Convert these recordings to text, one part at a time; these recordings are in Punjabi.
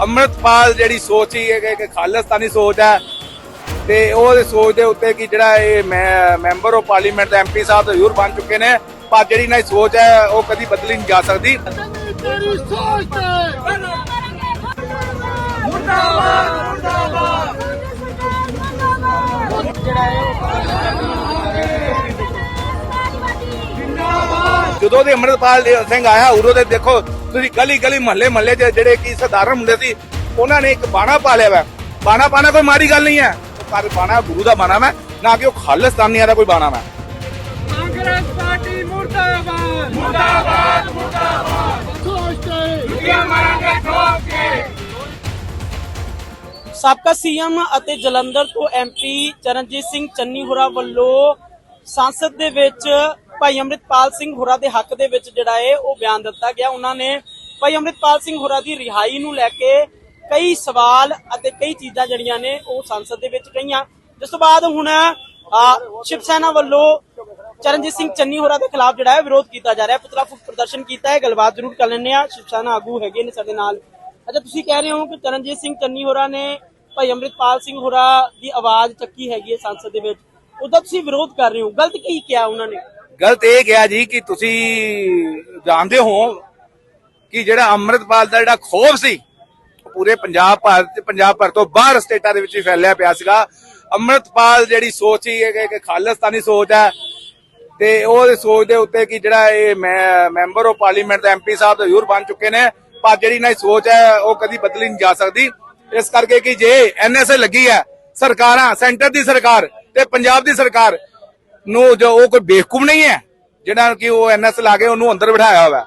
ਅੰਮ੍ਰਿਤਪਾਲ ਜਿਹੜੀ ਸੋਚ ਹੀ ਹੈ ਕਿ- ਖਾਲਿਸਤਾਨੀ ਸੋਚ ਹੈ। ਤੇ ਉਹ ਸੋਚ ਦੇ ਉੱਤੇ ਕਿ ਜਿਹੜਾ ਇਹ ਮੈਂ ਮੈਂਬਰ ਆਫ ਪਾਰਲੀਮੈਂਟ ਦਾ ਐਮਪੀ ਸਾਹਿਬ ਜ਼ਰੂਰ ਬਣ ਚੁੱਕੇ ਨੇ। ਪਰ ਜਿਹੜੀ ਇਹਨਾਂ ਦੀ ਸੋਚ ਹੈ ਉਹ ਕਦੀ ਬਦਲੀ ਨਹੀਂ ਜਾ ਸਕਦੀ। ਤੇਰੀ ਸੋਚ ਤੇ। ਜਦੋਂ ਦੇ ਅੰਮ੍ਰਿਤਪਾਲ ਦੇ ਸਿੰਘ ਆਇਆ ਉਦੋਂ ਦੇ ਦੇਖੋ ਤੁਸੀਂ ਗਲੀ ਗਲੀ ਮਹੱਲੇ ਮਹੱਲੇ 'ਚ ਜਿਹੜੇ ਕੀ ਸਧਾਰਨ ਮੁੰਡੇ ਸੀ ਉਹਨਾਂ ਨੇ ਇੱਕ ਬਾਣਾ ਪਾ ਲਿਆ ਵਾ। ਬਾਣਾ ਪਾਣਾ ਕੋਈ ਮਾੜੀ ਗੱਲ ਨਹੀਂ ਹੈ। ਪਰ ਬਾਣਾ ਗੁਰੂ ਦਾ ਬਾਣਾ ਵਾ ਨਾ ਕਿ ਉਹ ਖਾਲਿਸਤਾਨੀਆਂ ਦਾ ਕੋਈ ਬਾਣਾ ਵਾ। ਕਾਂਗਰਸ ਪਾਰਟੀ ਮੁਰਦਾਬਾਦ। ਮੁਰਦਾਬਾਦ ਮੁਰਦਾਬਾਦ। ਸੋਚ ਤੇ ਸਾਬਕਾ ਸੀਐਮ ਅਤੇ ਜਲੰਧਰ ਤੋਂ ਐਮਪੀ ਚਰਨਜੀਤ ਸਿੰਘ ਚੰਨੀ ਹੋਰਾਂ ਵੱਲੋਂ ਸੰਸਦ ਦੇ ਵਿੱਚ ਭਾਈ ਅੰਮ੍ਰਿਤਪਾਲ ਸਿੰਘ ਹੋਰਾਂ ਦੇ ਹੱਕ ਦੇ ਵਿੱਚ ਜਿਹੜਾ ਹੈ ਉਹ ਬਿਆਨ ਦਿੱਤਾ ਗਿਆ। ਉਹਨਾਂ ਨੇ ਭਾਈ ਅੰਮ੍ਰਿਤਪਾਲ ਸਿੰਘ ਹੋਰਾਂ ਦੀ ਰਿਹਾਈ ਨੂੰ ਲੈ ਕੇ ਕਈ ਸਵਾਲ ਅਤੇ ਕਈ ਚੀਜ਼ਾਂ ਜਿਹੜੀਆਂ ਨੇ ਉਹ ਸੰਸਦ ਦੇ ਵਿੱਚ ਕਹੀਆਂ। ਜਿਸ ਤੋਂ ਬਾਅਦ ਹੁਣ ਸ਼ਿਵ ਸੈਨਾ ਵੱਲੋਂ ਚਰਨਜੀਤ ਸਿੰਘ ਚੰਨੀ ਹੋਰਾਂ ਦੇ ਖਿਲਾਫ ਜਿਹੜਾ ਹੈ ਵਿਰੋਧ ਕੀਤਾ ਜਾ ਰਿਹਾ। ਹੈ ਪੁਤਲਾ ਫੂਕ ਪ੍ਰਦਰਸ਼ਨ ਕੀਤਾ ਹੈ ਗੱਲਬਾਤ ਜ਼ਰੂਰ ਕਰ ਲੈਂਦੇ ਆ ਸ਼ਿਵ ਸੈਨਾ ਆਗੂ ਹੈਗੇ ਨੇ ਸਾਡੇ ਨਾਲ। ਅੱਛਾ, ਤੁਸੀਂ ਕਹਿ ਰਹੇ ਹੋ ਕਿ ਚਰਨਜੀਤ ਸਿੰਘ ਚੰਨੀ ਹੋਰਾਂ ਨੇ ਭਾਈ ਅੰਮ੍ਰਿਤਪਾਲ ਸਿੰਘ ਹੋਰਾਂ ਦੀ ਆਵਾਜ਼ ਚੱਕੀ ਹੈਗੀ ਹੈ ਸੰਸਦ ਦੇ ਵਿੱਚ। ਉਹਦਾ ਤੁਸੀਂ ਵਿਰੋਧ ਕਰ ਰਹੇ ਹੋ। ਗਲਤ ਕੀ ਕਿਹਾ ਉਹਨਾਂ ਨੇ? ਗਲਤ ਇਹ ਕਿਹਾ ਜੀ ਕਿ ਤੁਸੀਂ ਜਾਣਦੇ ਹੋ ਕਿ ਜਿਹੜਾ ਅੰਮ੍ਰਿਤਪਾਲ ਦਾ ਜਿਹੜਾ ਖੋਫ ਸੀ ਪੂਰੇ ਪੰਜਾਬ ਭਾਰਤ ਤੇ ਪੰਜਾਬ ਭਰ ਤੋਂ ਬਾਹਰ ਸਟੇਟਾਂ ਦੇ ਵਿੱਚ ਵੀ ਫੈਲਿਆ ਪਿਆ ਸੀਗਾ। ਅੰਮ੍ਰਿਤਪਾਲ ਜਿਹੜੀ ਸੋਚ ਹੀ ਹੈ ਕਿ- ਕਿ ਖਾਲਿਸਤਾਨੀ ਸੋਚ ਹੈ ਤੇ ਉਹ ਸੋਚ ਦੇ ਉੱਤੇ ਕਿ ਜਿਹੜਾ ਇਹ ਮੈਂ ਮੈਂਬਰ ਆਫ ਪਾਰਲੀਮੈਂਟ ਦਾ ਐਮਪੀ ਸਾਹਿਬ ਜ਼ਰੂਰ ਬਣ ਚੁੱਕੇ ਨੇ, ਪਰ ਜਿਹੜੀ ਇਹਨਾਂ ਦੀ ਸੋਚ ਹੈ, ਉਹ ਕਦੀ ਬਦਲੀ ਨਹੀਂ ਜਾ ਸਕਦੀ। ਇਸ ਕਰਕੇ ਕਿ ਜੇ ਐਨਐਸਏ ਲੱਗੀ ਹੈ, ਸਰਕਾਰਾਂ, ਸੈਂਟਰ ਦੀ ਸਰਕਾਰ ਤੇ ਪੰਜਾਬ ਦੀ ਸਰਕਾਰ ਨੂੰ ਜੋ ਉਹ ਕੋਈ ਬੇਵਕੂਫ ਨਹੀਂ ਹੈ ਜਿਹੜਾ ਕਿ ਉਹ ਐਨਐਸ ਲਾ ਕੇ ਉਹਨੂੰ ਅੰਦਰ ਬਿਠਾਇਆ ਹੋਇਆ।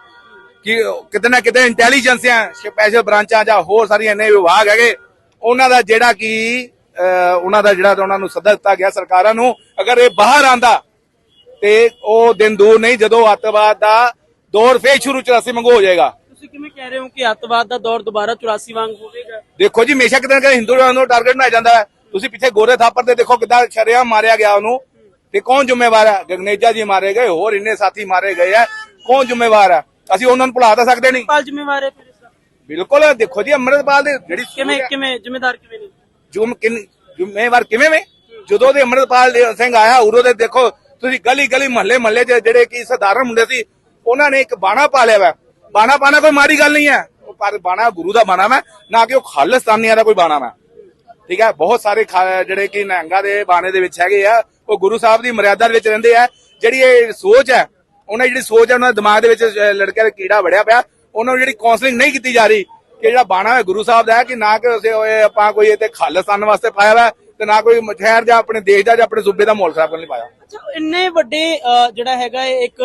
ਕਿ ਕਿਤੇ ਨਾ ਕਿਤੇ ਇੰਟੈਲੀਜੈਂਸੀਆਂ ਸਪੈਸ਼ਲ ਬ੍ਰਾਂਚਾਂ ਜਾਂ ਹੋਰ ਸਾਰੀਆਂ ਨੇ ਵਿਭਾਗ ਹੈਗੇ ਉਹਨਾਂ ਦਾ ਜਿਹੜਾ ਕਿ ਉਹਨਾਂ ਦਾ ਜਿਹੜਾ ਉਹਨਾਂ ਨੂੰ ਸੱਦਾ ਦਿੱਤਾ ਗਿਆ ਸਰਕਾਰਾਂ ਨੂੰ ਅਗਰ ਇਹ ਬਾਹਰ ਆਂਦਾ ਤੇ ਉਹ ਦਿਨ ਦੂਰ ਨਹੀਂ ਜਦੋਂ ਅੱਤਵਾਦ ਦਾ ਦੌਰ ਫੇਰ ਸ਼ੁਰੂ 84 ਮੰਗੋ ਹੋ ਜਾਏਗਾ। ਤੁਸੀਂ ਕਿਵੇਂ ਕਹਿ ਰਹੇ ਹੋ ਕਿ ਅੱਤਵਾਦ ਦਾ ਦੌਰ ਦੁਬਾਰਾ 84 ਵਾਂਗ ਹੋਵੇਗਾ? ਦੇਖੋ ਜੀ ਹਮੇਸ਼ਾ ਕਿਤੇ ਨਾ ਕਿਤੇ ਹਿੰਦੂਆਂ ਨੂੰ ਟਾਰਗੇਟ ਬਣਾਇਆ ਜਾਂਦਾ ਹੈ। ਤੁਸੀਂ ਪਿੱਛੇ ਗੋਰੇ ਥਾਪਰ ਤੇ ਦੇਖੋ ਕਿੱਦਾਂ ਸ਼ਰਿਆਮ ਮਾਰਿਆ ਗਿਆ ਉਹਨੂੰ। ਤੇ ਕੌਣ ਜ਼ਿੰਮੇਵਾਰ ਹੈ? ਗਗਨੇਜਾ ਜੀ ਮਾਰੇ ਗਏ ਹੋਰ ਇੰਨੇ ਸਾਥੀ ਮਾਰੇ ਗਏ ਆ ਕੌਣ ਜ਼ਿੰਮੇਵਾਰ ਹੈ? ਅਸੀਂ ਉਹਨਾਂ ਨੂੰ ਭੁਲਾ ਤਾਂ ਸਕਦੇ ਨਹੀਂ। ਪਾਲ ਜ਼ਿੰਮੇਵਾਰ ਹੈ ਫਿਰ ਇਸ ਦਾ। ਬਿਲਕੁਲ ਦੇਖੋ ਜੀ ਅੰਮ੍ਰਿਤਪਾਲ ਦੇ ਜਿਹੜੀ ਕਿਵੇਂ ਕਿਵੇਂ ਜ਼ਿੰਮੇਦਾਰ ਕਿਵੇਂ ਨਹੀਂ ਜੁਮ ਕਿੰਨ ਜ਼ਿੰਮੇਵਾਰ ਕਿਵੇਂ ਵੇ ਜਦੋਂ ਦੇ ਅੰਮ੍ਰਿਤਪਾਲ ਸਿੰਘ ਆਇਆ ਉਦੋਂ ਦੇ ਦੇਖੋ ਤੁਸੀਂ ਗਲੀ ਗਲੀ ਮਹੱਲੇ ਮਹੱਲੇ ਜਿਹੜੇ ਕੀ ਸਧਾਰਨ ਮੁੰਡੇ ਸੀ ਉਹਨਾਂ ਨੇ ਇੱਕ ਬਾਣਾ ਪਾ ਲਿਆ ਵਾ। ਬਾਣਾ ਪਾਣਾ ਕੋਈ ਮਾੜੀ ਗੱਲ ਨਹੀਂ ਹੈ। ਪਰ ਬਾਣਾ ਗੁਰੂ ਦਾ ਬਾਣਾ ਵਾ ਨਾ ਕਿ ਉਹ ਖਾਲਿਸਤਾਨੀਆਂ ਦਾ ਕੋਈ ਬਾਣਾ ਵਾ। ਠੀਕ ਹੈ ਬਹੁਤ ਸਾਰੇ ਜਿਹੜੇ ਕਿ ਨਿਹੰਗਾਂ ਦੇ ਬਾਣੇ ਦੇ ਵਿੱਚ ਹੈਗੇ ਆ ਉਹ ਗੁਰੂ ਸਾਹਿਬ ਦੀ ਮਰਿਆਦਾ ਦੇ ਵਿੱਚ ਰਹਿੰਦੇ ਆ ਜਿਹੜੀ ਇਹ ਸੋਚ ਹੈ ਉਹਨਾਂ ਜਿਹੜੀ ਸੋਚ ਹੈ ਉਹਨਾਂ ਦੇ ਦਿਮਾਗ ਦੇ ਵਿੱਚ ਅਹ, ਦਾ ਕੀੜਾ ਵੜਿਆ ਪਿਆ ਉਹਨਾਂ ਨੂੰ ਜਿਹੜੀ ਕਾਉਂਸਲਿੰਗ ਨਹੀਂ ਕੀਤੀ ਜਾ ਰਹੀ ਕਿ ਜਿਹੜਾ ਬਾਣਾ ਹੈ ਗੁਰੂ ਸਾਹਿਬ ਦਾ ਹੈ ਕਿ ਨਾ ਕਿ ਉਸੇ ਹੋਏ ਆਪਾਂ ਕੋਈ ਇਹ ਤੇ ਖਾਲਿਸਤਾਨ ਵਾਸਤੇ ਪਾਇਆ ਵਾ ਤੇ ਨਾ ਕੋਈ ਸ਼ਹਿਰ ਜਾਂ ਆਪਣੇ ਦੇਸ਼ ਦਾ ਜਾਂ ਆਪਣੇ ਸੂਬੇ ਦਾ ਮਾਹੌਲ ਖਰਾਬ ਕਰਨ ਲਈ ਪਾਇਆ। ਅੱਛਾ ਇੰਨੇ ਵੱਡੇ ਜਿਹੜਾ ਹੈਗਾ ਇੱਕ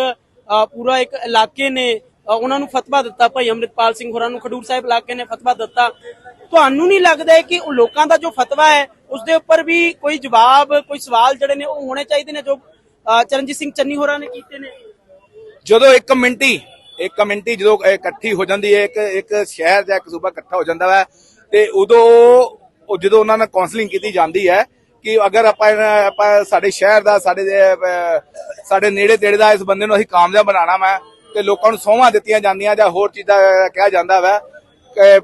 ਪੂਰਾ ਇੱਕ ਇਲਾਕੇ ਨੇ ਉਹਨਾਂ ਨੂੰ ਫਤਵਾ ਦਿੱਤਾ ਭਾਈ ਅੰਮ੍ਰਿਤਪਾਲ ਸਿੰਘ ਹੋਰਾਂ ਨੂੰ ਖਡੂਰ ਸਾਹਿਬ ਇਲਾਕੇ ਨੇ ਫਤਵਾ ਦਿੱਤਾ। ਤੁਹਾਨੂੰ ਨਹੀਂ ਲੱਗਦਾ ਕਿ ਉਹ ਲੋਕਾਂ ਦਾ ਜੋ ਫਤਵਾ ਹੈ ਉਸ ਦੇ ਉੱਪਰ ਵੀ ਕੋਈ ਜਵਾਬ, ਕੋਈ ਸਵਾਲ ਜਿਹੜੇ ਨੇ ਉਹ ਹੋਣੇ ਚਾਹੀਦੇ ਨੇ ਜੋ ਚਰਨਜੀਤ ਸਿੰਘ ਚੰਨੀ ਹੋਰਾਂ ਨੇ ਕੀਤੇ ਨੇ। ਜਦੋਂ ਇੱਕ ਕਮੇਟੀ ਇੱਕ ਕਮੇਟੀ ਜਦੋਂ ਇਕੱਠੀ ਹੋ ਜਾਂਦੀ ਹੈ, ਇੱਕ ਇੱਕ ਸ਼ਹਿਰ ਜਾਂ ਇੱਕ ਸੂਬਾ ਇਕੱਠਾ ਹੋ ਜਾਂਦਾ ਹੈ ਤੇ ਉਦੋਂ ਉਹ ਜਦੋਂ ਉਹਨਾਂ ਨਾਲ ਕਾਉਂਸਲਿੰਗ ਕੀਤੀ ਜਾਂਦੀ ਹੈ ਕਿ ਅਗਰ ਆਪਾਂ ਆਪਾਂ ਸਾਡੇ ਸ਼ਹਿਰ ਦਾ, ਸਾਡੇ ਸਾਡੇ ਨੇੜੇ ਤੇੜੇ ਦਾ ਇਸ ਬੰਦੇ ਨੂੰ ਅਸੀਂ ਕਾਮਯਾਬ ਬਣਾਉਣਾ ਵਾ, ਤੇ ਲੋਕਾਂ ਨੂੰ ਸੌਹਾਂ ਦਿੱਤੀਆਂ ਜਾਂਦੀਆਂ ਜਾਂ ਹੋਰ ਚੀਜ਼ਾਂ ਕਿਹਾ ਜਾਂਦਾ ਵਾ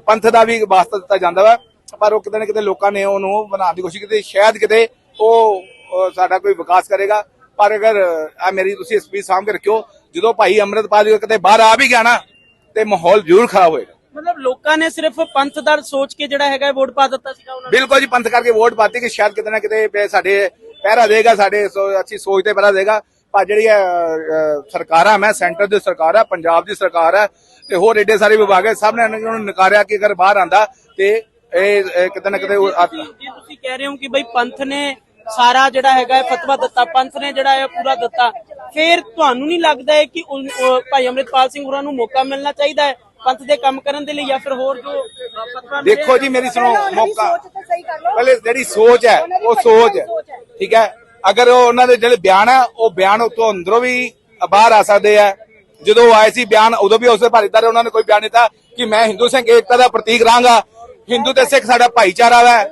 ਪੰਥ ਦਾ ਵੀ ਵਾਸਤਾ ਦਿੱਤਾ ਜਾਂਦਾ ਵਾ ਪਰ ਉਹ ਕਿਤੇ ਨਾ ਕਿਤੇ ਲੋਕਾਂ ਨੇ ਉਹਨੂੰ ਬਣਾਉਣ ਦੀ ਕੋਸ਼ਿਸ਼ ਕੀਤੀ ਸ਼ਾਇਦ ਕਿਤੇ ਉਹ ਸਾਡਾ ਕੋਈ ਵਿਕਾਸ ਕਰੇਗਾ। ਪਰ ਅਗਰ ਆ ਮੇਰੀ ਤੁਸੀਂ ਸਪੀਚ ਸਾਂਭ ਕੇ ਰੱਖਿਓ ਜਦੋਂ ਭਾਈ ਅੰਮ੍ਰਿਤਪਾਲ ਜੀ ਕਿਤੇ ਬਾਹਰ ਆ ਵੀ ਗਿਆ ਨਾ ਤੇ ਮਾਹੌਲ ਜ਼ਰੂਰ ਖਰਾਬ ਹੋਏਗਾ। ਮਤਲਬ ਲੋਕਾਂ ਨੇ ਸਿਰਫ ਪੰਥ ਦਾ ਸੋਚ ਕੇ ਜਿਹੜਾ ਹੈਗਾ ਵੋਟ ਪਾ ਦਿੱਤਾ ਸੀਗਾ ਉਹਨਾਂ ਨੂੰ। ਬਿਲਕੁਲ ਜੀ ਪੰਥ ਕਰਕੇ ਵੋਟ ਪਾਤੀ ਕਿ ਸ਼ਾਇਦ ਕਿਤੇ ਨਾ ਕਿਤੇ ਸਾਡੇ ਪਹਿਰਾ ਦੇਗਾ ਸਾਡੇ ਅੱਛੀ ਸੋਚ ਤੇ ਪਹਿਰਾ ਦੇਗਾ। ਪਰ ਜਿਹੜੀ ਸਰਕਾਰਾਂ ਮੈਂ ਸੈਂਟਰ ਦੀ ਸਰਕਾਰ ਹੈ ਪੰਜਾਬ ਦੀ ਸਰਕਾਰ ਹੈ ਤੇ ਹੋਰ ਏਡੇ ਸਾਰੇ ਵਿਭਾਗ ਹੈ ਸਭ ਨੇ ਉਹਨੂੰ ਨਕਾਰਿਆ ਕਿ ਅਗਰ ਬਾਹਰ ਆਂਦਾ ਤੇ ਇਹ ਇਹ ਕਿਤੇ ਨਾ ਕਿਤੇ ਉਹ ਆ- ਤੁਸੀਂ- ਜੇ ਤੁਸੀਂ ਕਹਿ ਰਹੇ ਹੋ ਕਿ ਬਈ ਪੰਥ ਨੇ ਸਾਰਾ ਜਿਹੜਾ ਹੈਗਾ ਹੈ ਫਤਵਾ ਦਿੱਤਾ ਪੰਥ ਨੇ ਜਿਹੜਾ ਹੈ ਪੂਰਾ ਦਿੱਤਾ। ਫਿਰ ਤੁਹਾਨੂੰ ਨਹੀਂ ਲੱਗਦਾ ਹੈ ਕਿ ਉਨ- ਉਹ ਭਾਈ ਅੰਮ੍ਰਿਤਪਾਲ ਸਿੰਘ ਹੋਰਾਂ ਨੂੰ ਮੌਕਾ ਮਿਲਣਾ ਚਾਹੀਦਾ ਹੈ ਪੰਥ ਦੇ ਕੰਮ ਕਰਨ ਦੇ ਲਈ ਜਾਂ ਫਿਰ ਹੋਰ ਜੋ ਅ, ਫਤਵਾ ਮਿਲਿਆ ਦੇਖੋ ਜੀ ਮੇਰੀ ਸੁਣੋ ਮੌਕਾ ਪਹਿਲੇ ਜਿਹੜੀ ਸੋਚ ਹੈ ਉਹ ਸੋਚ ਹੈ ਠੀਕ ਹੈ? ਅਗਰ ਉਹ ਉਹਨਾਂ ਦੇ ਜਿਹੜੇ ਬਿਆਨ ਹੈ ਉਹ ਬਿਆਨ ਉਤੋਂ ਅੰਦਰੋਂ ਵੀ ਬਾਹਰ ਆ ਸਕਦੇ ਆ ਜਦੋਂ ਉਹ ਆਏ ਸੀ ਬਿਆਨ ਉਦੋਂ ਵੀ ਉਸੇ ਭਾਰੀਦਾਰ ਉਹਨਾਂ ਨੇ ਕੋਈ ਬਿਆਨ ਨਹੀਂ ਦਿੱਤਾ ਕਿ ਮੈਂ ਹਿੰਦੂ ਸਿੰਘ ਏਕਤਾ ਦਾ ਪ੍ਰਤੀਕ ਰਹਾਂਗਾ। ਹਿੰਦੂ ਤੇ ਸਿੱਖ ਸਾਡਾ ਭਾਈਚਾਰਾ ਹੈ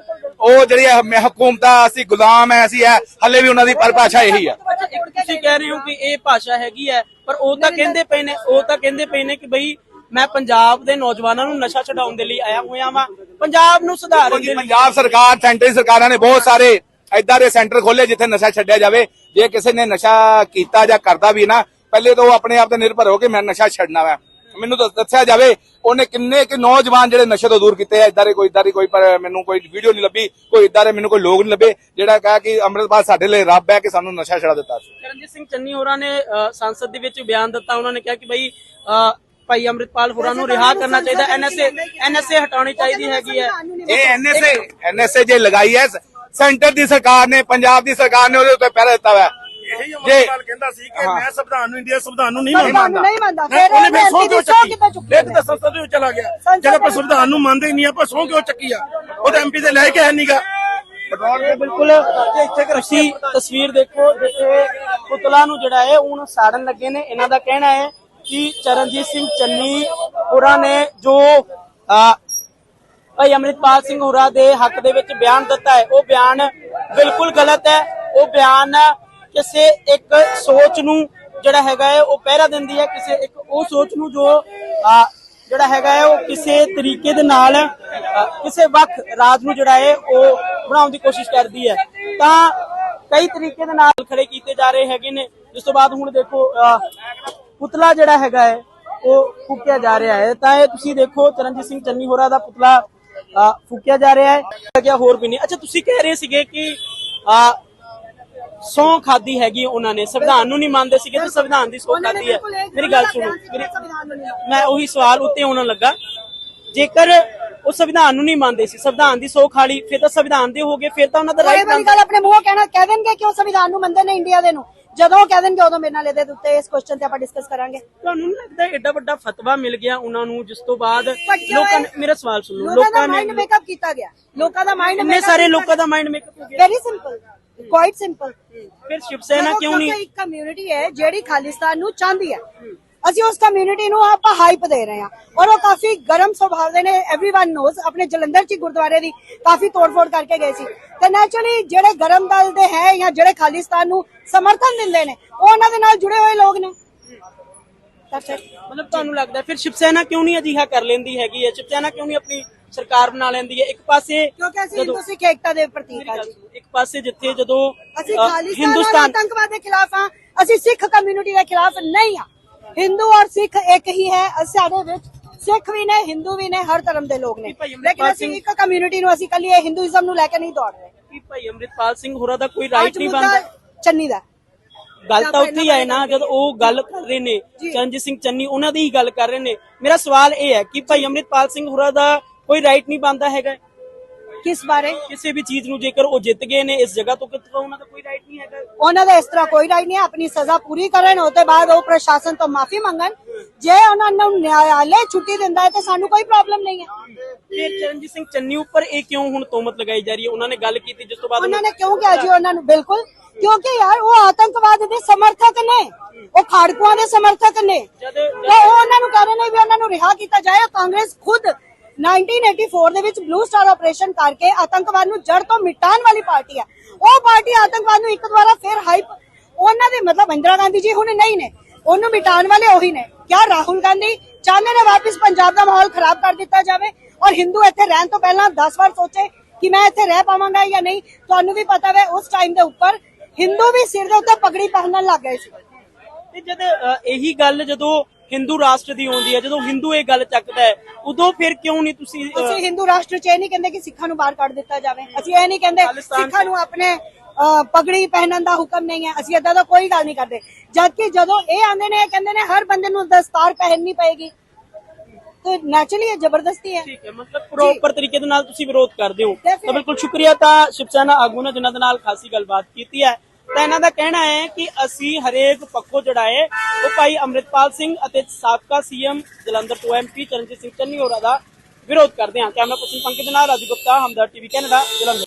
ਉਹ ਜਿਹੜੀ ਹਕੂਮਤਾਂ ਅਸੀਂ ਗੁਲਾਮ ਹੈ ਅਸੀਂ ਹੈ ਹੱਲੇ ਵੀ ਉਹਨਾਂ ਦੀ ਪਰਿਭਾਸ਼ਾ ਇਹੀ ਇੱਕ ਤੁਸੀਂ ਕਹਿ ਰਹੇ ਹੋ ਕਿ ਇਹ ਭਾਸ਼ਾ ਹੈਗੀ ਹੈ ਪਰ ਉਹ ਤਾਂ ਕਹਿੰਦੇ ਪਏ ਨੇ ਉਹ ਤਾਂ ਕਹਿੰਦੇ ਪਏ ਨੇ ਕਿ ਬਈ ਮੈਂ ਪੰਜਾਬ ਦੇ ਨੌਜਵਾਨਾਂ ਨੂੰ ਨਸ਼ਾ ਛਡਾਉਣ ਦੇ ਲਈ ਆਇਆ ਹੋਇਆ ਵਾਂ। ਪੰਜਾਬ ਨੂੰ ਸੁਧਾਰਨ ਦੇ ਲਈ। ਪੰਜਾਬ ਸਰਕਾਰ ਸੈਂਟਰੀ ਸਰਕਾਰਾਂ ਨੇ ਬਹੁਤ ਸਾਰੇ ਏਦਾਂ ਦੇ ਸੈਂਟਰ ਖੋਲੇ ਜਿੱਥੇ ਨਸ਼ਾ ਛੱਡਿਆ ਜਾਵੇ। ਜੇ ਕਿਸੇ ਨੇ ਨਸ਼ਾ ਕੀਤਾ ਜਾਂ ਕਰਦਾ ਵੀ ਨਾ ਪਹਿਲੇ ਤਾਂ ਉਹ ਆਪਣੇ ਆਪ ਤੇ ਨਿਰਭਰ ਹੋ ਕੇ ਮੈਂ ਨਸ਼ਾ ਛੱਡਣਾ ਵਾ। ਮੈਨੂੰ ਦੱਸ- ਦੱਸਿਆ ਜਾਵੇ ਉਹਨੇ ਕਿੰਨੇ ਕਿ ਨੌਜਵਾਨ ਜਿਹੜੇ ਨਸ਼ੇ ਤੋਂ ਦੂਰ ਕੀਤੇ ਆ ਇਦਾਂ ਦੇ ਕੋਈ ਇਦਾਂ ਦੀ ਕੋਈ ਪਰ ਮੈਨੂੰ ਕੋਈ ਵੀਡੀਓ ਨਹੀਂ ਲੱਭੀ ਕੋਈ ਇਦਾਂ ਦੇ ਮੈਨੂੰ ਕੋਈ ਲੋਕ ਨਹੀਂ ਲੱਭੇ ਜਿਹੜਾ ਕਹਾ ਕਿ ਅੰਮ੍ਰਿਤਪਾਲ ਸਾਡੇ ਲਈ ਰੱਬ ਹੈ ਕਿ ਸਾਨੂੰ ਨਸ਼ਾ ਛੜਾ ਦਿੱਤਾ ਸੀ। ਕਰਨਜੀਤ ਸਿੰਘ ਚੰਨੀ ਹੋਰਾਂ ਨੇ ਸੰਸਦ ਦੇ ਵਿੱਚ ਬਿਆਨ ਦਿੱਤਾ ਉਹਨਾਂ ਨੇ ਕਿਹਾ ਕਿ ਅ, ਭਾਈ ਅੰਮ੍ਰਿਤਪਾਲ ਹੋਰਾਂ ਨੂੰ ਰਿਹਾ ਕਰਨਾ ਚਾਹੀਦਾ ਐਨਐਸਏ ਐਨਐਸਏ ਹਟਾਉਣੀ ਚਾਹੀਦੀ ਹੈਗੀ ਹੈ। ਇਹ ਐਨਐਸਏ ਐਨਐਸਏ ਜੇ ਲਗਾਈ ਹੈ ਸੈਂਟਰ ਦੀ ਸਰਕਾਰ ਨੇ ਪੰਜਾਬ ਦੀ ਸਰਕਾਰ ਨੇ ਉਹਦੇ ਉੱਤੇ ਪਹਿਰਾ ਦਿੱਤਾ ਹੋਇਆ। ਇਹੀ ਅਮਰਪਾਲ ਕਹਿੰਦਾ ਸੀ ਕਿ। ਮੈਂ ਸੰਵਿਧਾਨ ਨੂੰ ਇੰਡੀਆ ਸੰਵਿਧਾਨ ਨੂੰ ਨਹੀਂ ਸੰਵਿਧਾਨ ਨੂੰ ਮੰਨਦਾ ਨਹੀਂ ਮੰਨਦਾ। ਹੈਂ, ਫਿਰ ਉਹਨੇ ਉਹਨੇ ਫਿਰ ਸਹੁੰ ਕਿਉਂ ਸਹੁੰ ਚੱਕੀ? ਕਿੱਦਾਂ ਚੁੱਕੀ? ਇੱਕ ਤਾਂ ਸੰਸਦ ਦੇ ਵਿੱਚ ਚਲਾ ਗਿਆ। ਸੰਸਦ ਜਿਹੜਾ ਆਪਾਂ ਦੇ ਸੰਵਿਧਾਨ ਨੂੰ ਮੰਨਦੇ। ਹੀ ਨਹੀਂ ਆਪਾਂ ਸਹੁੰ ਕਿਉਂ ਚੱਕੀ ਆ? ਉਹਦੇ ਐਮਪੀ ਦੇ ਲੈ ਕੇ ਹੈ ਨਹੀਂਗਾ ਬਿਲਕੁਲ ਤੁਸੀਂ ਤਸਵੀਰ ਦੇਖੋ ਜਿੱਥੇ ਪੁਤਲਾ ਨੂੰ ਜਿਹੜਾ ਹੈ ਹੁਣ ਸਾੜਨ ਲੱਗੇ ਨੇ। ਇਹਨਾਂ ਦਾ ਕਹਿਣਾ ਹੈ ਕਿ ਚਰਨਜੀਤ ਸਿੰਘ ਚੰਨੀ ਹੋਰਾਂ ਨੇ ਜੋ ਭਾਈ ਅੰਮ੍ਰਿਤਪਾਲ ਸਿੰਘ ਹੋਰਾਂ ਦੇ ਹੱਕ ਦੇ ਵਿੱਚ ਬਿਆਨ ਦਿੱਤਾ ਹੈ ਉਹ ਬਿਆਨ ਬਿਲਕੁਲ ਗਲਤ ਹੈ। ਉਹ ਬਿਆਨ ਕਿਸੇ ਇੱਕ ਸੋਚ ਨੂੰ ਜਿਹੜਾ ਹੈਗਾ ਹੈ ਉਹ ਪਹਿਰਾ ਦਿੰਦੀ ਹੈ ਕਿਸੇ ਇੱਕ ਉਹ ਸੋਚ ਨੂੰ ਜੋ ਜਿਹੜਾ ਹੈਗਾ ਹੈ ਉਹ ਕਿਸੇ ਤਰੀਕੇ ਦੇ ਨਾਲ ਕਿਸੇ ਵੱਖ ਰਾਜ ਨੂੰ ਜਿਹੜਾ ਹੈ ਉਹ ਬਣਾਉਣ ਦੀ ਕੋਸ਼ਿਸ਼ ਕਰਦੀ ਹੈ। ਤਾਂ ਕਈ ਤਰੀਕੇ ਦੇ ਨਾਲ ਖੜੇ ਕੀਤੇ ਜਾ ਰਹੇ ਹੈਗੇ ਨੇ। ਜਿਸ ਤੋਂ ਬਾਅਦ ਹੁਣ ਦੇਖੋ ਅ, ਪੁਤਲਾ ਜਿਹੜਾ ਹੈਗਾ ਹੈ ਉਹ ਫੂਕਿਆ ਜਾ ਰਿਹਾ ਹੈ। ਤਾਂ ਇਹ ਤੁਸੀਂ ਦੇਖੋ ਚਰਨਜੀਤ ਸਿੰਘ ਚੰਨੀ ਹੋਰਾਂ ਦਾ ਪੁਤਲਾ ਫੂਕਿਆ ਜਾ ਰਿਹਾ ਹੈ। ਕਿਆ ਹੋਰ ਵੀ ਨਹੀਂ। ਅੱਛਾ ਤੁਸੀਂ ਕਹਿ ਰਹੇ ਸੀਗੇ ਕਿ ਅ, ਸੌਂ ਖਾਦੀ ਹੈਗੀ ਉਹਨਾਂ ਨੇ ਸੰਵਿਧਾਨ ਨੂੰ ਨਹੀਂ ਮੰਨਦੇ ਸੀਗੇ ਤੇ ਸੰਵਿਧਾਨ ਦੀ ਸੌਂ ਨੇ ਖਾਦੀ ਹੈ। ਮੇਰੀ ਗੱਲ ਸੁਣੋ ਨੂੰ। ਮੈਂ ਉਹੀ ਸਵਾਲ ਉੱਤੇ ਆਉਣ ਲੱਗਾ। ਜੇਕਰ ਉਹ ਸੰਵਿਧਾਨ ਨੂੰ ਨਹੀਂ ਮੰਨਦੇ ਸੀ ਸੰਵਿਧਾਨ ਦੀ ਸੌ ਖਾਲੀ ਫਿਰ ਤਾਂ ਸੰਵਿਧਾਨ ਦੇ ਹੋਗੇ ਫਿਰ ਤਾਂ ਉਹਨਾਂ ਦਾ ਰਾਈਟ ਵਾਲੀ ਗੱਲ ਆਪਣੇ ਮੂੰਹੋਂ ਕਹਿਣਾ ਕਹਿ ਦੇਣਗੇ ਕਿ ਉਹ ਸੰਵਿਧਾਨ ਨੂੰ ਮੰਨਦੇ ਨੇ ਇੰਡੀਆ ਦੇ ਨੂੰ? ਜਦੋਂ ਕਹਿ ਦੇਣਗੇ ਉਦੋਂ ਮੇਰੇ ਨਾਲ ਇਹਦੇ ਉੱਤੇ ਇਸ ਕੁਐਸਚਨ ਤੇ ਆਪਾਂ ਡਿਸਕਸ ਕਰਾਂਗੇ। ਤੁਹਾਨੂੰ ਨਹੀਂ ਲੱਗਦਾ ਐਡਾ ਵੱਡਾ ਫਤਵਾ ਮਿਲ ਗਿਆ ਉਹਨਾਂ ਨੂੰ ਜਿਸ ਤੋਂ ਬਾਅਦ ਲੋਕਾਂ? ਨੇ ਮੇਰਾ ਸਵਾਲ ਸੁਣੋ ਲੋਕਾਂ ਲੋਕਾਂ ਮਾਈਂਡ ਨੇ ਮੇਕਅਪ ਕੀਤਾ ਗਿਆ। ਲੋਕਾਂ ਦਾ ਮਾਈਂਡ ਇੰਨੇ ਸਾਰੇ ਲੋਕਾਂ ਦਾ ਮਾਈਂਡ ਮੇਕਅਪ ਹੋ ਗਿਆ। ਵੈਰੀ ਸਿੰਪਲ ਕੁਆਇਟ ਸਿੰਪਲ ਫਿਰ ਸ਼ਿਵ ਸੈਨਾ ਕਿਉਂ ਨਹੀਂ ਇੱਕ ਕਮਿਊਨਿਟੀ ਹੈ ਜਿਹੜੀ ਖਾਲਿਸਤਾਨ ਨੂੰ ਚਾਹੁੰਦੀ ਹੈ ਅਸੀਂ ਉਸ ਕਮਿਊਨਿਟੀ ਨੂੰ ਆਪਾਂ ਹਾਈਪ ਦੇ ਰਹੇ ਹਾਂ ਔਰ ਉਹ ਕਾਫੀ ਗਰਮ ਸੁਭਾਅ ਦੇ ਨੇ एवरीवन ਨੋਜ਼ ਆਪਣੇ ਜਲੰਧਰ ਚ ਹੀ ਗੁਰਦੁਆਰੇ ਦੀ ਕਾਫੀ ਤੋੜਫੋੜ ਕਰਕੇ ਗਏ ਸੀ ਤੇ ਨੈਚੁਰਲੀ ਜਿਹੜੇ ਗਰਮ ਦਲ ਦੇ ਹੈ ਜਾਂ ਜਿਹੜੇ ਖਾਲਿਸਤਾਨ ਨੂੰ ਸਮਰਥਨ ਦਿੰਦੇ ਨੇ ਉਹ ਉਹਨਾਂ ਦੇ ਨਾਲ ਜੁੜੇ ਹੋਏ ਲੋਕ ਨੇ That's it. ਮਤਲਬ ਤੁਹਾਨੂੰ ਲੱਗਦਾ ਫਿਰ ਸ਼ਿਵ ਸੈਨਾ ਕਿਉਂ ਨਹੀਂ ਅਜਿਹਾ ਕਰ ਲੈਂਦੀ ਹੈਗੀ ਹੈ ਸ਼ਿਵ ਸੈਨਾ ਕਿਉਂ ਨਹੀਂ ਆਪਣੀ ਸਰਕਾਰ ਬਣਾ ਲੈਂਦੀ ਹੈ। ਇੱਕ ਪਾਸੇ ਕਿਉਂਕਿ ਅਸੀਂ ਜਦੋਂ- ਹਿੰਦੂ ਸਿੱਖ ਏਕਤਾ ਦੇ ਪ੍ਰਤੀਕ ਹਾਂ ਜੀ। ਇੱਕ ਪਾਸੇ ਜਿੱਥੇ ਜਦੋਂ ਅਸੀਂ ਅ, ਖਾਲਿਸਤਾਨ ਔਰ ਹਿੰਦੁਸਤਾਨ ਆਤੰਕਵਾਦ ਦੇ ਖਿਲਾਫ ਹਾਂ। ਅਸੀਂ ਸਿੱਖ ਕਮਿਊਨਿਟੀ ਦੇ ਖਿਲਾਫ ਨਹੀਂ ਹਾਂ। ਹਿੰਦੂ ਔਰ ਸਿੱਖ ਇੱਕ ਹੀ ਹੈ। ਅਸੀਂ ਸਾਡੇ ਵਿੱਚ ਸਿੱਖ ਵੀ ਨੇ ਹਿੰਦੂ ਵੀ ਨੇ ਹਰ ਧਰਮ ਦੇ ਲੋਕ ਨੇ। ਭਾਈ ਅੰਮ੍ਰਿਤਪਾਲ ਲੇਕਿਨ ਅਸੀਂ ਸਿੰਘ- ਇੱਕ ਕਮਿਊਨਿਟੀ ਨੂੰ ਅਸੀਂ ਕੱਲੀ ਇਹ ਹਿੰਦੂਇਜ਼ਮ ਨੂੰ ਲੈ ਕੇ ਨਹੀਂ ਦੌੜ ਰਹੇ। ਕੀ ਭਾਈ ਅੰਮ੍ਰਿਤਪਾਲ ਸਿੰਘ ਹੋਰਾਂ ਦਾ ਕੋਈ ਰਾਈਟ ਅੱਜ ਨਹੀਂ ਮੁੱਦਾ ਬਣਦਾ। ਚੰਨੀ ਦਾ। ਗੱਲ ਤਾਂ ਉੱਥੇ ਹੀ ਆਏ ਨਾ ਜਦ ਉਹ ਗੱਲ ਕਰ ਰਹੇ ਨੇ ਚਰਨਜੀਤ ਸਿੰਘ ਚੰਨੀ ਉਹਨਾਂ ਦੀ ਹੀ ਗੱਲ ਕਰ ਰਹੇ ਨੇ। ਮੇਰਾ ਸਵਾਲ ਇਹ ਹੈ ਕਿ ਭਾਈ ਅੰਮ੍ਰਿਤਪਾਲ ਸਿੰਘ ਹੋਰਾਂ ਦਾ ਕੋਈ ਰਾਈਟ ਨਹੀਂ ਬਣਦਾ ਹੈਗਾ। ਕਿਸ ਬਾਰੇ? ਕਿਸੇ ਵੀ ਚੀਜ਼ ਨੂੰ ਜੇਕਰ ਉਹ ਜਿੱਤ ਗਏ ਨੇ ਇਸ ਜਗ੍ਹਾ ਤੋਂ ਕਿਤੋਂ ਉਹਨਾਂ ਦਾ ਕੋਈ ਰਾਈਟ ਨਹੀਂ ਹੈਗਾ। ਉਹਨਾਂ ਦਾ ਇਸ ਤਰ੍ਹਾਂ ਕੋਈ ਰਾਈਟ ਨਹੀਂ ਆਪਣੀ ਸਜ਼ਾ ਪੂਰੀ ਕਰਨ ਉਹ ਤੋਂ ਬਾਅਦ ਉਹ ਪ੍ਰਸ਼ਾਸਨ ਤੋਂ ਮਾਫੀ ਮੰਗਣ। ਜੇ ਉਹਨਾਂ ਨੂੰ ਨਿਆਂਲੇ ਛੁੱਟੀ ਦਿੰਦਾ ਹੈ ਤੇ ਸਾਨੂੰ ਕੋਈ ਪ੍ਰੋਬਲਮ ਨਹੀਂ ਹੈ। ਫਿਰ ਚਰਨਜੀਤ ਸਿੰਘ ਚੰਨੀ ਉੱਪਰ ਇਹ ਕਿਉਂ ਹੁਣ ਤੋਮਤ ਲਗਾਈ ਜਾ ਰਹੀ ਹੈ? ਉਹਨਾਂ ਨੇ ਗੱਲ ਕੀਤੀ ਜਿਸ ਤੋਂ ਬਾਅਦ ਉਹਨਾਂ ਨੇ ਕਿਉਂ ਕਿਹਾ ਜੀ ਉਹਨਾਂ ਨੂੰ? ਬਿਲਕੁਲ। ਕਿਉਂਕਿ ਯਾਰ ਉਹ ਆਤੰਕਵਾਦ ਦੇ ਸਮਰਥਕ ਨੇ। ਉਹ ਖਾੜਕੂਆਂ ਦੇ ਸਮਰਥਕ ਨੇ। ਤੇ ਉਹ ਉਹਨਾਂ ਨੂੰ ਕਹਿ ਰਹੇ ਨੇ ਵੀ ਉਹਨਾਂ ਨੂੰ ਰਿਹਾ ਕੀਤਾ ਜਾਏ ਕਾਂਗਰਸ ਖੁਦ 1984 ਦੇ ਵਿੱਚ ਬਲੂ ਸਟਾਰ ਆਪਰੇਸ਼ਨ ਕਰਕੇ ਆਤੰਕਵਾਦ ਨੂੰ ਜੜ ਤੋਂ ਮਿਟਾਉਣ ਵਾਲੀ ਪਾਰਟੀ ਹੈ। ਉਹ ਪਾਰਟੀ ਆਤੰਕਵਾਦ ਨੂੰ ਇੱਕ ਦੁਬਾਰਾ ਫਿਰ ਹਾਈਪ ਉਹਨਾਂ ਦੇ ਮਤਲਬ ਇੰਦਰਾ ਗਾਂਧੀ ਜੀ ਹੁਣ ਨਹੀਂ ਨੇ। ਉਹਨੂੰ ਮਿਟਾਉਣ ਵਾਲੇ ਉਹੀ ਨੇ। ਕਿਆ ਰਾਹੁਲ ਗਾਂਧੀ, ਚਾਹੁੰਦੇ ਨੇ ਵਾਪਸ ਪੰਜਾਬ ਦਾ ਮਾਹੌਲ ਖਰਾਬ ਕਰ ਦਿੱਤਾ ਜਾਵੇ ਔਰ ਹਿੰਦੂ ਇੱਥੇ ਰਹਿਣ ਤੋਂ ਪਹਿਲਾਂ 10 ਵਾਰ ਸੋਚੇ ਕਿ ਮੈਂ ਇੱਥੇ ਰਹਿ ਪਾਵਾਂਗਾ ਜਾਂ ਨਹੀਂ। ਤੁਹਾਨੂੰ ਵੀ ਪਤਾ ਹੈ ਉਸ ਟਾਈਮ ਦੇ ਉੱਪਰ ਹਿੰਦੂ ਵੀ ਸਿਰ ਦੇ ਉੱਤੇ ਪਗੜੀ ਪਹਿਨਣ ਲੱਗ ਗਏ ਸੀ। ਤੇ ਜਦ ਇਹੀ ਗੱਲ ਜਦੋਂ ਹਿੰਦੂ ਰਾਸ਼ਟਰ ਦੀ ਆਉਂਦੀ ਹੈ ਜਦੋਂ ਹਿੰਦੂ ਇਹ ਗੱਲ ਚੱਕਦਾ ਹੈ ਉਦੋਂ ਫਿਰ ਕਿਉਂ ਨਹੀਂ ਤੁਸੀਂ ਅਸੀਂ ਹਿੰਦੂ ਰਾਸ਼ਟਰ ਚ ਇਹ ਨਹੀਂ ਕਹਿੰਦੇ ਕਿ ਸਿੱਖਾਂ ਨੂੰ ਬਾਹਰ ਕੱਢ ਦਿੱਤਾ ਜਾਵੇ। ਅਸੀਂ ਇਹ ਨਹੀਂ ਕਹਿੰਦੇ ਸਿੱਖਾਂ ਨੂੰ ਆਪਣੇ ਪਗੜੀ ਪਹਿਨਣ ਦਾ ਹੁਕਮ ਨਹੀਂ ਹੈ। ਅਸੀਂ ਏਦਾਂ ਦਾ ਕੋਈ ਗੱਲ ਨਹੀਂ ਕਰਦੇ। ਜਦ ਕਿ ਜਦੋਂ ਇਹ ਆਂਦੇ ਨੇ ਇਹ ਕਹਿੰਦੇ ਨੇ ਹਰ ਬੰਦੇ ਨੂੰ ਦਸਤਾਰ ਪਹਿਨਣੀ ਪਏਗੀ। ਤੇ ਨੈਚੁਰਲੀ ਇਹ ਜ਼ਬਰਦਸਤੀ ਹੈ। ਠੀਕ ਹੈ ਮਤਲਬ ਪ੍ਰੋਪਰ ਤਰੀਕੇ ਦੇ ਨਾਲ ਤੁਸੀਂ ਵਿਰੋਧ ਕਰਦੇ ਹੋ. ਤਾਂ ਬਿਲਕੁਲ ਸ਼ੁਕਰੀਆ ਤਾਂ ਸ਼ਿਵ ਸੈਨਾ ਆਗੂ ਨੇ ਜਿਨ੍ਹਾਂ ਦੇ ਨਾਲ ਖਾਸੀ ਗੱਲਬਾਤ ਕੀਤੀ ਹੈ। ਤਾਂ ਇਹਨਾਂ ਦਾ ਕਹਿਣਾ ਹੈ ਕਿ ਅਸੀਂ ਹਰੇਕ ਪੱਖੋਂ ਜਿਹੜਾ ਹੈ, ਉਹ ਭਾਈ ਅੰਮ੍ਰਿਤਪਾਲ ਸਿੰਘ ਅਤੇ ਸਾਬਕਾ ਸੀਐਮ ਜਲੰਧਰ ਤੋਂ ਐਮਪੀ ਚਰਨਜੀਤ ਸਿੰਘ ਚੰਨੀ ਹੋਰਾਂ ਦਾ ਵਿਰੋਧ ਕਰਦੇ ਹਾਂ। ਕੈਮਰਾ ਪਰਸਨ ਪੰਕਜ ਦੇ ਨਾਲ ਰਾਜੂ ਗੁਪਤਾ ਹਮਦਰ ਟੀਵੀ ਕੈਨੇਡਾ, ਜਲੰਧਰ।